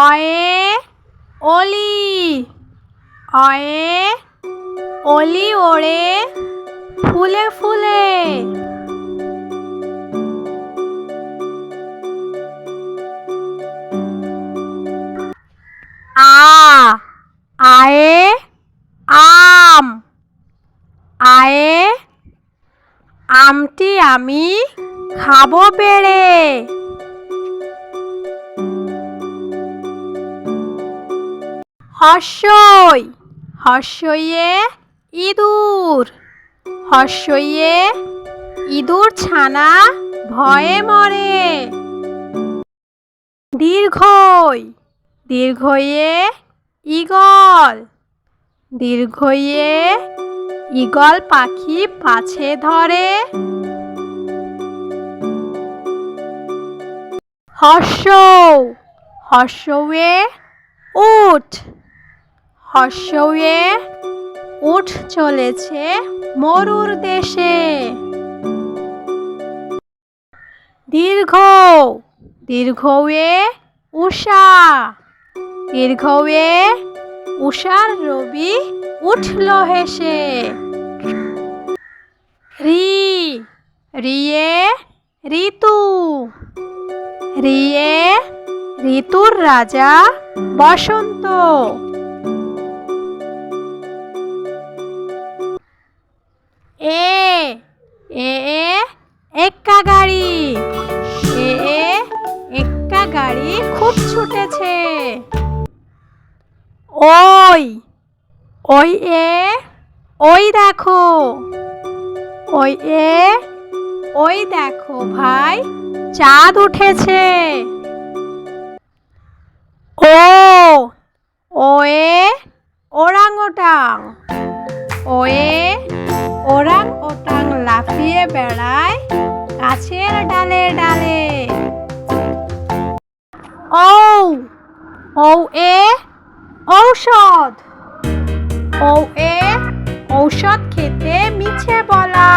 অয়ে, অলি অয়ে, অলি ওড়ে, ফুলে ফুলে। আ, আয়ে, আম, আয়ে, আমটি আমি খাব পেড়ে হর্ষই, হর্ষইয়ে ইঁদুর হর্ষইয়ে ইঁদুর ছানা ভয়ে মরে। দীর্ঘই, দীর্ঘইয়ে ঈগল দীর্ঘইয়ে ঈগল পাখি পাছে ধরে। হর্ষ হর্ষয়ে উঠ। হর্ষয়ে উঠ চলেছে মরুর দেশে। দীর্ঘ দীর্ঘয়ে উষা দীর্ঘয়ে উষার রবি উঠল হেসে। রি, রিয়ে ঋতু, রিয়ে ঋতুর রাজা বসন্ত। এ এ, এক্কা গাড়ি। এ এ, এক্কা গাড়ি খুব ছুটেছে। ওই ওই এ, ওই দেখো। ওই এ, ওই দেখো ভাই, চাঁদ উঠেছে। ও ও এ, ওরাং ওটাং। ও এ, ওরাং ওটাং। লাফিয়ে বেড়ায় গাছের ডালে ডালে। ও ও এ ঔষধ। ও এ ঔষধ খেতে মিছে বলা।